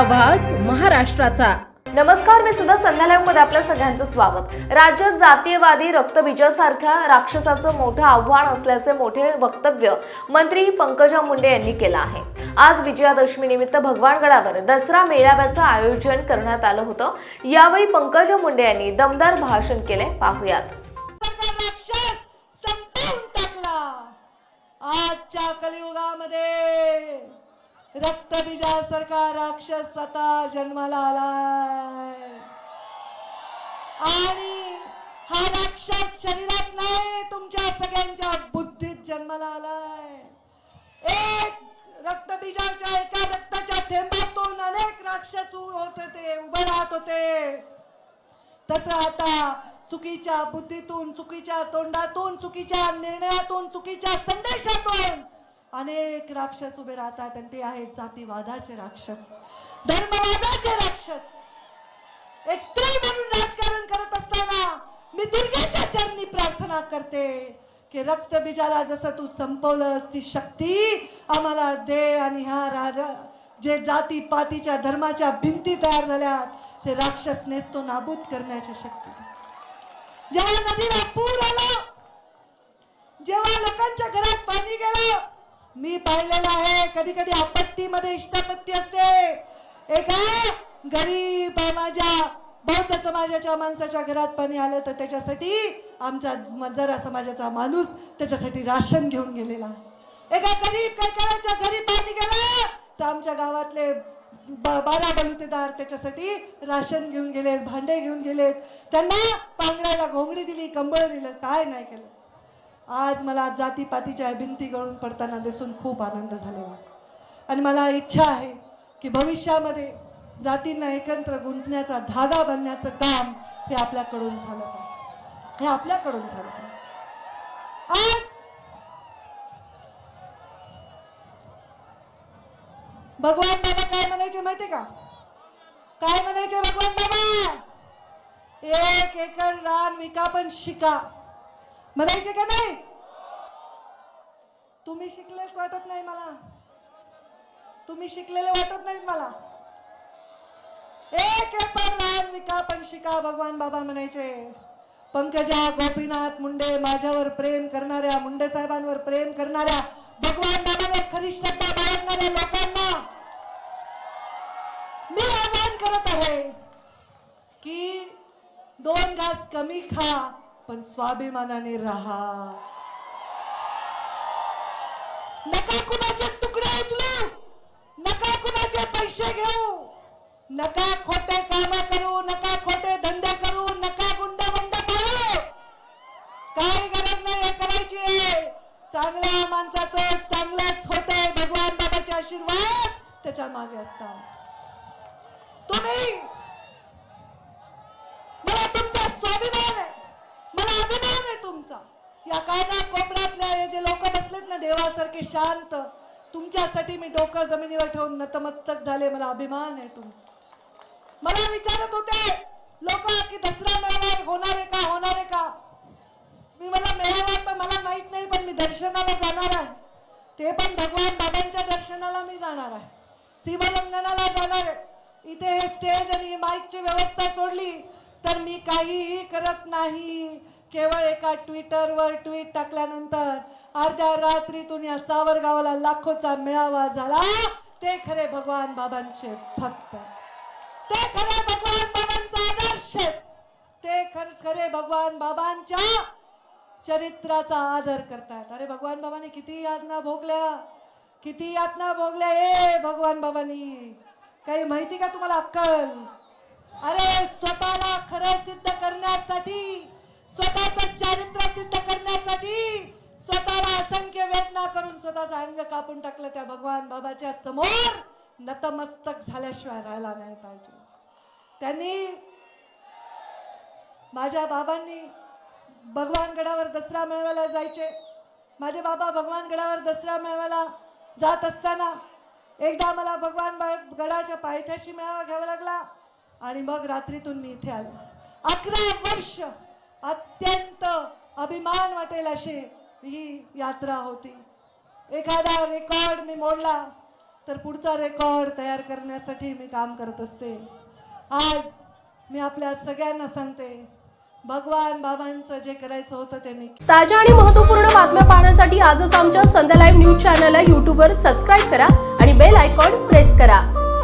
आवाज महाराष्ट्राचा. नमस्कार मी सुद्धा संध्यालयमध्ये आपल्या सगळ्यांचं स्वागत. राज्यात जातीयवादी रक्तबीजासारख्या राक्षसाचं मोठं आव्हान असल्याचे मोठे वक्तव्य मंत्री पंकजा मुंडे यांनी केलं आहे. आज विजयादशमी निमित्त भगवानगडावर दसरा मेळाव्याचं आयोजन करण्यात आलं होतं. यावेळी पंकजा मुंडे यांनी दमदार भाषण केले. पाहुयात. आजच्या कलियुगामध्ये रक्तबीजासारखा राक्षस आता जन्माला आलाय आणि हा राक्षस शरीरात नाही तुमच्या सगळ्यांच्या बुद्धीत जन्माला आलाय एक रक्तबीजाच्या एका रक्ताच्या थेंबातून अनेक राक्षस होत होते उभे राहत होते. तस आता चुकीच्या बुद्धीतून चुकीच्या तोंडातून चुकीच्या निर्णयातून चुकीच्या संदेशातून अनेक राक्षस उभे राहतात आणि ते आहेत जातीवादाचे राक्षस धर्मवादाचे राक्षस. एक स्त्री म्हणून राजकारण करत असताना मी दुर्गेच्या चरणी प्रार्थना करते की रक्तबीजाला जसं तू संपवलंस ती शक्ती आम्हाला दे आणि ह्या रा- जे जाती पातीच्या धर्माच्या भिंती तयार झाल्यात ते राक्षस नेसतो नाबूद करण्याची शक्ती. जेव्हा नदीला पूर आला जेव्हा लोकांच्या मी पाहिलेलं आहे. कधी कधी आपत्तीमध्ये इष्टापत्ती असते. एका गरीब माझ्या बौद्ध समाजाच्या माणसाच्या घरात पाणी आलं तर त्याच्यासाठी आमच्या मजरा समाजाचा माणूस त्याच्यासाठी राशन घेऊन गेलेला एका गरीब कळकळाच्या घरी पाणी गेलं तर आमच्या गावातले बारा बलुतेदार त्याच्यासाठी राशन घेऊन गेलेत भांडे घेऊन गेलेत. त्यांना पांघरायला घोंगडी दिली कंबळ दिलं काय नाही केलं. आज मला जातीपातीच्या भिंती गळून पडताना दिसून खूप आनंद झालेला आणि मला इच्छा आहे की भविष्यामध्ये जातींना एकत्र गुंतण्याचा धागा बनण्याचं काम हे आपल्याकडून झालं पाहिजे. हे आपल्याकडून झालं पाहिजे. आज भगवान बाबा काय म्हणायचे माहिती का? काय म्हणायचे भगवान बाबा? एक एकर रान विका पण शिका. म्हणायचे का नाही? तुम्ही शिकले वाटत नाही मला. तुम्ही शिकलेले वाटत नाही मला. एक लहान विका पण शिका भगवान बाबा म्हणायचे. पंकजा गोपीनाथ मुंडे माझ्यावर प्रेम करणाऱ्या मुंडे साहेबांवर प्रेम करणाऱ्या भगवान बाबाने खरी श्रद्धा बाळगणाऱ्या लोकांना मी आवाहन करत आहे की दोन घास कमी खा. पण स्वाभिमानाने राहा. नका कुणाचे तुकडे उचलू नका कुणाचे पैसे घेऊ. नका खोटे काम करू. नका खोटे धंदे करू. नका गुंड बंड करू काही गरज नाही हे करायची चांगल्या माणसाचं चांगलंच होतंय. भगवान बाबाचे आशीर्वाद त्याच्यामागे असतात. तुम्ही तुमचा. या कायदा कोपऱ्यातल्या जे लोक बसलेत ना देवासारखे शांत तुमच्यासाठी मी डोकं जमिनीवर ठेवून नतमस्तक झाले. मला अभिमान आहे तुमचा. मला विचारत होते लोक की दसरा मेळावा होणार आहे का? होणार आहे का? मी मला मेळावा तर मला माहीत नाही पण मी दर्शनाला जाणार आहे. ते पण भगवान बाबांच्या दर्शनाला मी जाणार आहे. सीमालंघनाला जाणार आहे. इथे हे स्टेज आणि माईकची व्यवस्था सोडली तर मी काहीही करत नाही. केवळ एका ट्विटरवर ट्विट टाकल्यानंतर अर्ध्या रात्रीतून या सावरगावाला लाखोचा मेळावा झाला. ते खरे भगवान बाबांचे भक्त. ते खरे भगवान बाबांचा आदर्श. ते खर खरे भगवान बाबांच्या चरित्राचा आदर करतात. अरे भगवान बाबांनी किती यातना भोगल्या. किती यातना भोगल्या. ए भगवान बाबांनी. काही माहिती का तुम्हाला अक्कल? अरे स्वतःला खरं सिद्ध करण्यासाठी स्वतःचं चारित्र्य सिद्ध करण्यासाठी स्वतःला असंख्य वेदना करून स्वतःचा अंग कापून टाकलं त्या भगवान बाबाच्या समोर. नतमस्तक झाल्याशिवाय राहायला नाही पाहिजे. त्यांनी माझ्या बाबांनी भगवान गडावर दसरा मिळवायला जायचे. माझे बाबा भगवान गडावर दसरा मिळवायला जात असताना एकदा मला भगवान बा- गडाच्या पायथ्याशी मेळावा घ्यावा लागला आणि मग रात्रीतून मी इथे आलो. अकरा वर्ष अत्यंत अभिमान वाटेल अशी ही यात्रा होती. एखादा रेकॉर्ड मी मोडला तर पुढचा रेकॉर्ड तयार करण्यासाठी मी काम करत असते. आज मी आपल्या सगळ्यांना सांगते भगवान बाबांचं जे करायचं होतं ते मी ताज्या आणि महत्त्वपूर्ण बातम्या पाहण्यासाठी आजच आमच्या संध्या लाईव्ह न्यूज चॅनलला यूट्यूबवर सबस्क्राईब करा आणि बेल आयकॉन प्रेस करा.